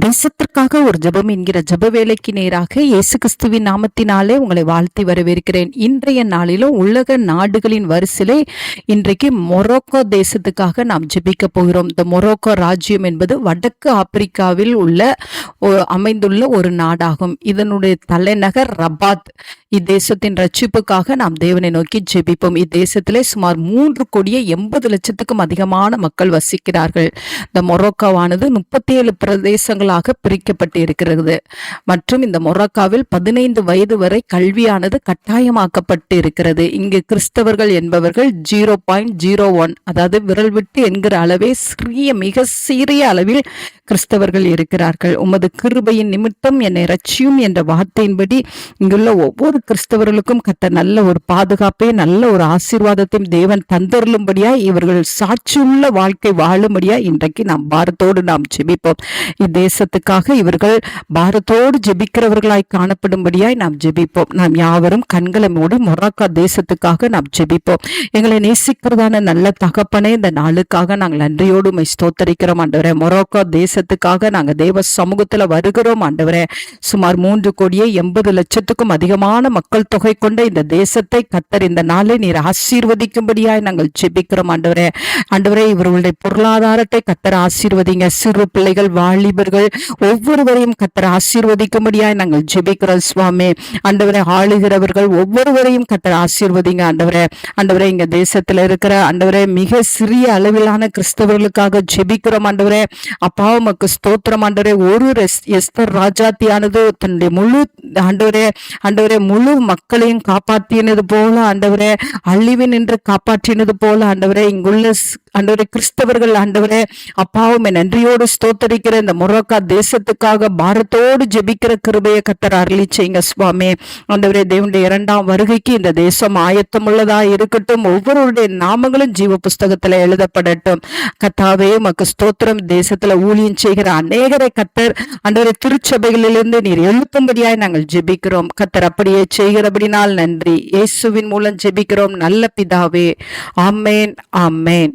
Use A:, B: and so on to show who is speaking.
A: தேசத்திற்காக ஒரு ஜெபம் என்கிற ஜப வேலைக்கு நேராக இயேசு கிறிஸ்துவின் நாமத்தினாலே உங்களை வாழ்த்தி வரவேற்கிறேன். இன்றைய நாளிலும் உலக நாடுகளின் வரிசையிலே இன்றைக்கு மொரோக்கோ தேசத்துக்காக நாம் ஜெபிக்க போகிறோம். இந்த மொரோக்கோ ராஜ்யம் என்பது வடக்கு ஆப்பிரிக்காவில் உள்ள அமைந்துள்ள ஒரு நாடாகும். இதனுடைய தலைநகர் ரபாத். இத்தேசத்தின் ரட்சிப்புக்காக நாம் தேவனை நோக்கி ஜெபிப்போம். இத்தேசத்திலே சுமார் மூன்று கோடியே எண்பது லட்சத்துக்கும் அதிகமான மக்கள் வசிக்கிறார்கள். இந்த மொரோக்கோவானது முப்பத்தி ஏழு பிரதேசங்களாக பிரிக்கப்பட்டு இருக்கிறது மற்றும் இந்த மொரக்காவில் பதினைந்து வயது வரை கல்வியானது கட்டாயமாக்கப்பட்டு இருக்கிறது இங்கு கிறிஸ்தவர்கள் என்பவர்கள் ஜீரோ பாயிண்ட் ஜீரோ ஒன் அதாவது விரல் விட்டு என்கிற அளவே சிறிய மிக சிறிய அளவில் கிறிஸ்தவர்கள் இருக்கிறார்கள். உமது கிருபையின் நிமித்தம் என்னை ரட்சியும் என்ற வார்த்தையின்படி இங்குள்ள ஒவ்வொரு கிறிஸ்தவர்களுக்கும் கத்த நல்ல ஒரு பாதுகாப்பை நல்ல ஒரு ஆசீர்வாதத்தையும் தேவன் தந்தருளும்படியாய் இவர்கள் சாட்சியுள்ள வாழ்க்கை வாழும்படியாய் இன்றைக்கு நாம் பாரத்தோடு நாம் ஜெபிப்போம். இத்தேசத்துக்காக இவர்கள் பாரத்தோடு ஜெபிக்கிறவர்களாய் காணப்படும்படியாய் நாம் ஜெபிப்போம். நாம் யாவரும் கண்களை மூடி மொராக்கா தேசத்துக்காக நாம் ஜெபிப்போம். எங்களை நேசிக்கிறதான நல்ல தகப்பனே இந்த நாளுக்காக நாங்கள் நன்றியோடு உம்மை ஸ்தோத்தரிக்கிறோம். ஆண்டவரே தேச தேசத்துக்காக நாங்கள் தேவ சமூகத்துல வருகிறோம் ஆண்டவரே. சுமார் மூன்று கோடியே எண்பது லட்சத்துக்கும் அதிகமான மக்கள் தொகை கொண்ட இந்த தேசத்தை கத்தர் இந்த நாளை நீர் ஆசீர்வதிக்கும்படியாய் நாங்கள் ஜெபிக்கிறோம் ஆண்டவரே. ஆண்டவரே இவர்களுடைய பொருளாதாரத்தை கத்தர் ஆசீர்வதிங்க. சிறு பிள்ளைகள் வாலிபர்கள் ஒவ்வொருவரையும் கத்தர் ஆசீர்வதிக்கும்படியாய் நாங்கள் ஜெபிக்கிறோம் சுவாமி. ஆண்டவரை ஆளுகிறவர்கள் ஒவ்வொருவரையும் கத்தர் ஆசீர்வதிங்க ஆண்டவரே. ஆண்டவரே இங்க தேசத்துல இருக்கிற ஆண்டவரே மிக சிறிய அளவிலான கிறிஸ்தவர்களுக்காக ஜெபிக்கிறோம் ஆண்டவரே. அப்பா உமக்கு ஸ்தோத்திரம். ஆண்டவரே ஒரு எஸ்தர் ராஜாத்தியானது தன்னுடைய முழு ஆண்டவரே ஆண்டவரே முழு மக்களையும் காப்பாற்றினது போல ஆண்டவரே அழிவு நின்று காப்பாற்றினது போல ஆண்டவரே இங்குள்ள ஆண்டவரே கிறிஸ்தவர்கள் ஆண்டவரே அப்பாவும் நன்றியோடு ஸ்தோத்தரிக்கிற இந்த மொரோக்கா தேசத்துக்காக பாரத்தோடு ஜெபிக்கிற கிருபையை கத்தர் அருளி செய்யுங்க சுவாமி. ஆண்டவரே தேவனுடைய இரண்டாம் வருகைக்கு இந்த தேசம் ஆயத்தமுள்ளதா இருக்கட்டும் ஒவ்வொருவருடைய நாமங்களும் ஜீவ புஸ்தகத்துல எழுதப்படட்டும். கத்தாவே மக்கு ஸ்தோத்திரம். தேசத்துல ஊழியம் செய்கிற அநேகரை கத்தர் ஆண்டவரே திருச்சபைகளிலிருந்து நீர் எழுப்பும்படியாய் நாங்கள் ஜெபிக்கிறோம். கத்தர் அப்படியே செய்கிறபடினால் நன்றி. இயேசுவின் மூலம் ஜெபிக்கிறோம். நல்ல பிதாவே. ஆமேன். ஆமேன்.